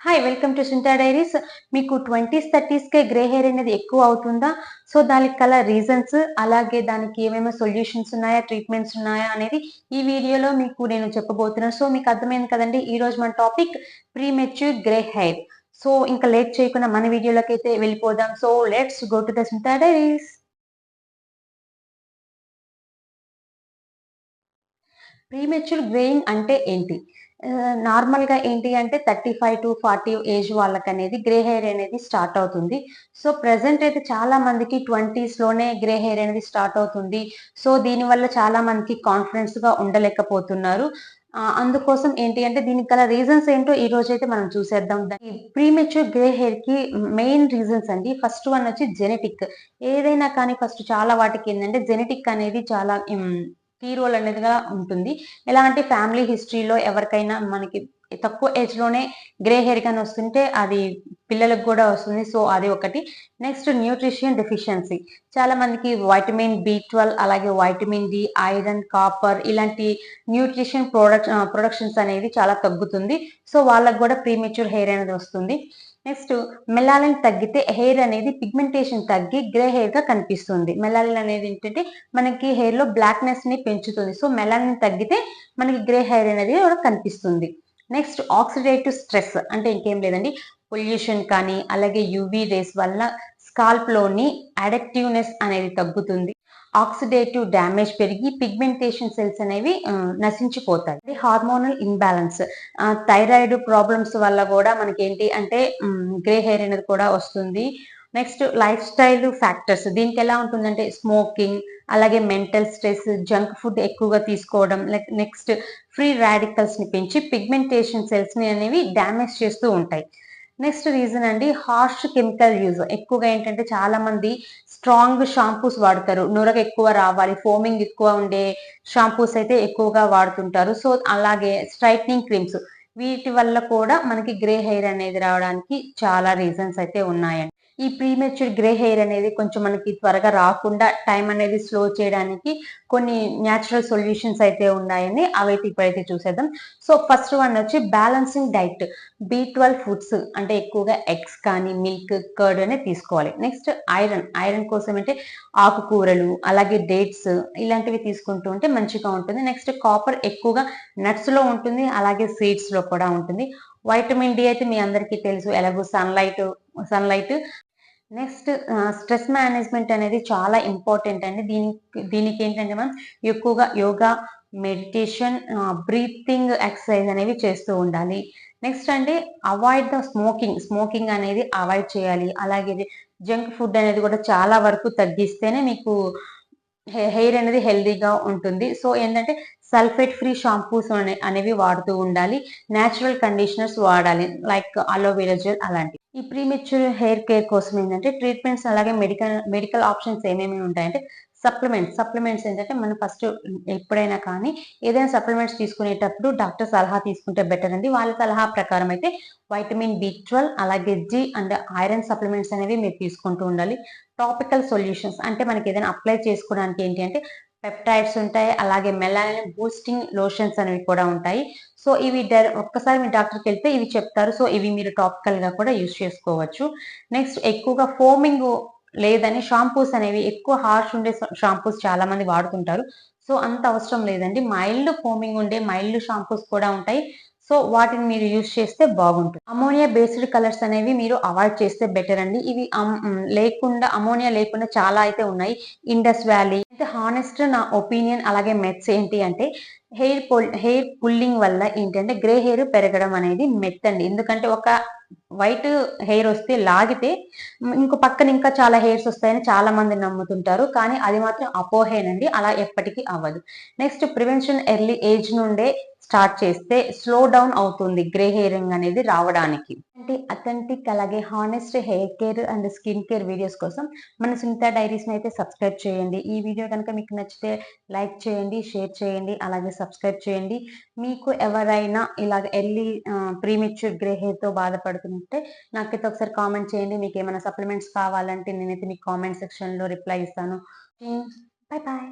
Hi welcome to Sintha diaries మీకు twenties థర్టీస్కే grey hair అనేది ఎక్కువ అవుతుందా? సో దానికి కల రీజన్స్ అలాగే దానికి ఏమేమి సొల్యూషన్స్ ఉన్నాయా ట్రీట్మెంట్స్ ఉన్నాయా అనేది ఈ వీడియోలో మీకు నేను చెప్పబోతున్నాను సో మీకు అర్థమైంది కదండి ఈ రోజు మన topic premature grey hair so ఇంకా లేట్ చేయకుండా మన వీడియోలోకి అయితే వెళ్ళిపోదాం. So let's go to the Sintha diaries premature greying అంటే ఏంటి? నార్మల్గా ఏంటి అంటే thirty five to forty age వాళ్ళకి అనేది గ్రే హెయిర్ అనేది స్టార్ట్ అవుతుంది. సో ప్రజెంట్ అయితే చాలా మందికి ట్వంటీస్లోనే గ్రే హెయిర్ అనేది స్టార్ట్ అవుతుంది. సో దీనివల్ల చాలా మందికి కాన్ఫిడెన్స్గా ఉండలేకపోతున్నారు. అందుకోసం ఏంటి అంటే దీనికి గల రీజన్స్ ఏంటో ఈ రోజు అయితే మనం చూసేద్దాం. ప్రీమెచ్యూర్ గ్రే హెయిర్కి మెయిన్ రీజన్స్ అండి. ఫస్ట్ వన్ వచ్చి జెనెటిక్. ఏదైనా కానీ ఫస్ట్ చాలా వాటికి ఏంటంటే జెనెటిక్ అనేది చాలా కీ రోల్ అనేదిగా ఉంటుంది. ఎలా అంటే ఫ్యామిలీ హిస్టరీలో ఎవరికైనా మనకి తక్కువ ఏజ్లోనే గ్రే హెయిర్ కానీ వస్తుంటే అది పిల్లలకు కూడా వస్తుంది. సో అది ఒకటి. Next nutrition deficiency. చాలా మందికి వైటమిన్ బి ట్వెల్వ్ అలాగే వైటమిన్ డి ఐరన్ కాపర్ ఇలాంటి న్యూట్రిషన్ ప్రొడక్ట్ ప్రొడక్షన్స్ అనేది చాలా తగ్గుతుంది. సో వాళ్ళకు కూడా ప్రీమెచ్యూర్ హెయిర్ అనేది వస్తుంది. నెక్స్ట్ మెలాలిన్ తగ్గితే హెయిర్ అనేది పిగ్మెంటేషన్ తగ్గి గ్రే హెయిర్గా కనిపిస్తుంది. మెలాలిన్ అనేది ఏంటంటే మనకి హెయిర్లో బ్లాక్నెస్ని పెంచుతుంది. సో మెలాలిన్ తగ్గితే మనకి గ్రే హెయిర్ అనేది కూడా కనిపిస్తుంది. నెక్స్ట్ ఆక్సిడేటివ్ స్ట్రెస్ అంటే ఇంకేం లేదండి. పొల్యూషన్ కానీ అలాగే యూవీ రేస్ వల్ల స్కాల్ప్లోని అడక్టివ్నెస్ అనేది తగ్గుతుంది. ఆక్సిడేటివ్ డ్యామేజ్ పెరిగి పిగ్మెంటేషన్ సెల్స్ అనేవి నశించిపోతాయి. హార్మోనల్ ఇన్బ్యాలెన్స్ థైరాయిడ్ ప్రాబ్లమ్స్ వల్ల కూడా మనకి ఏంటి అంటే గ్రే హెయిర్ అనేది కూడా వస్తుంది. నెక్స్ట్ లైఫ్ స్టైల్ ఫ్యాక్టర్స్ దీనికి ఎలా ఉంటుందంటే స్మోకింగ్ అలాగే మెంటల్ స్ట్రెస్ జంక్ ఫుడ్ ఎక్కువగా తీసుకోవడం లైక్ నెక్స్ట్ ఫ్రీ రాడికల్స్ని పెంచి పిగ్మెంటేషన్ సెల్స్ని అనేవి డ్యామేజ్ చేస్తూ ఉంటాయి. నెక్స్ట్ రీజన్ అండి హార్ష్ కెమికల్ యూజ్ ఎక్కువగా ఏంటంటే చాలా మంది స్ట్రాంగ్ షాంపూస్ వాడతారు. నురగ ఎక్కువ రావాలి ఫోమింగ్ ఎక్కువ ఉండే షాంపూస్ అయితే ఎక్కువగా వాడుతుంటారు. సో అలాగే స్ట్రైట్నింగ్ క్రీమ్స్ వీటి వల్ల కూడా మనకి గ్రే హెయిర్ అనేది రావడానికి చాలా రీజన్స్ అయితే ఉన్నాయండి. ఈ ప్రీమెచ్యూర్ గ్రే హెయిర్ అనేది కొంచెం మనకి త్వరగా రాకుండా టైం అనేది స్లో చేయడానికి కొన్ని న్యాచురల్ సొల్యూషన్స్ అయితే ఉన్నాయని అవైతే ఇప్పుడైతే చూసేద్దాం. సో ఫస్ట్ వన్ వచ్చి balancing diet B twelve foods అంటే ఎక్కువగా ఎగ్స్ కానీ మిల్క్ కర్డ్ అనే తీసుకోవాలి. నెక్స్ట్ ఐరన్ ఐరన్ కోసం అంటే ఆకుకూరలు అలాగే డేట్స్ ఇలాంటివి తీసుకుంటూ ఉంటే మంచిగా ఉంటుంది. నెక్స్ట్ కాపర్ ఎక్కువగా నట్స్లో ఉంటుంది అలాగే స్వీట్స్లో కూడా ఉంటుంది. వైటమిన్ డి అయితే మీ అందరికీ తెలుసు. ఎలాగో sunlight sunlight next stress management అనేది చాలా ఇంపార్టెంట్ అండి. దీనికి దీనికి ఏంటంటే మనం ఎక్కువగా యోగా మెడిటేషన్ బ్రీతింగ్ ఎక్సర్సైజ్ అనేవి చేస్తూ ఉండాలి. నెక్స్ట్ అంటే అవాయిడ్ ద స్మోకింగ్ స్మోకింగ్ అనేది అవాయిడ్ చేయాలి. అలాగే జంక్ ఫుడ్ అనేది కూడా చాలా వరకు తగ్గిస్తేనే మీకు హెయిర్ అనేది హెల్దీగా ఉంటుంది. సో ఏంటంటే సల్ఫేట్ ఫ్రీ షాంపూస్ అనేవి వాడుతూ ఉండాలి. న్యాచురల్ కండిషనర్స్ వాడాలి. లైక్ అలోవెరా జెల్ అలాంటివి. ఈ ప్రీమెచ్యూర్ హెయిర్ కేర్ కోసం ఏంటంటే ట్రీట్మెంట్స్ అలాగే మెడికల్ మెడికల్ ఆప్షన్స్ ఏమేమి ఉంటాయంటే సప్లిమెంట్స్ సప్లిమెంట్స్ ఏంటంటే మనం ఫస్ట్ ఎప్పుడైనా కానీ ఏదైనా సప్లిమెంట్స్ తీసుకునేటప్పుడు డాక్టర్ సలహా తీసుకుంటే బెటర్ అండి. వాళ్ళ సలహా ప్రకారం అయితే వైటమిన్ బి ట్వెల్వ్ అలాగే జి అండ్ ఐరన్ సప్లిమెంట్స్ అనేవి మీరు తీసుకుంటూ ఉండాలి. టాపికల్ సొల్యూషన్స్ అంటే మనకి ఏదైనా అప్లై చేసుకోవడానికి ఏంటి అంటే పెప్టైడ్స్ ఉంటాయి అలాగే మెలానిన్ బూస్టింగ్ లోషన్స్ అనేవి కూడా ఉంటాయి. సో ఇవి ఒక్కసారి మీ డాక్టర్కి వెళ్తే ఇవి చెప్తారు. సో ఇవి మీరు టాపికల్గా కూడా యూజ్ చేసుకోవచ్చు. నెక్స్ట్ ఎక్కువగా ఫోమింగ్ లేదని షాంపూస్ అనేవి ఎక్కువ హార్ష్ ఉండే షాంపూస్ చాలా మంది వాడుతుంటారు. సో అంత అవసరం లేదండి. మైల్డ్ ఫోమింగ్ ఉండే మైల్డ్ షాంపూస్ కూడా ఉంటాయి. సో వాటిని మీరు యూజ్ చేస్తే బాగుంటుంది. అమోనియా బేస్డ్ కలర్స్ అనేవి మీరు అవాయిడ్ చేస్తే బెటర్ అండి. ఇవి లేకుండా అమోనియా లేకుండా చాలా అయితే ఉన్నాయి. ఇండస్ వ్యాలీ అయితే హానెస్ట్ నా ఒపీనియన్ అలాగే మెత్స్ ఏంటి అంటే హెయిర్ హెయిర్ పుల్లింగ్ వల్ల ఏంటంటే గ్రే హెయిర్ పెరగడం అనేది మెత్ అండి. ఎందుకంటే ఒక వైట్ హెయిర్ వస్తే లాగితే ఇంకో పక్కన ఇంకా చాలా హెయిర్స్ వస్తాయని చాలా మంది నమ్ముతుంటారు. కానీ అది మాత్రం అపోహేనండి. అలా ఎప్పటికీ అవ్వదు. నెక్స్ట్ ప్రివెన్షన్ ఎర్లీ ఏజ్ నుండే స్టార్ట్ చేస్తే స్లో డౌన్ అవుతుంది గ్రే హెయిరింగ్ అనేది రావడానికి. అంటే అథెంటిక్ అలాగే honest hair care and skin care videos కోసం మన సునీత డైరీస్ని అయితే సబ్స్క్రైబ్ చేయండి. ఈ వీడియో కనుక మీకు నచ్చితే లైక్ చేయండి షేర్ చేయండి అలాగే సబ్స్క్రైబ్ చేయండి. మీకు ఎవరైనా ఇలాగ ఎర్లీ ప్రీమెచ్యూర్ గ్రే హెయిర్తో బాధపడుతుంటే నాకైతే ఒకసారి కామెంట్ చేయండి. మీకు ఏమైనా సప్లిమెంట్స్ కావాలంటే నేనైతే మీకు కామెంట్ సెక్షన్లో రిప్లై ఇస్తాను. Bye bye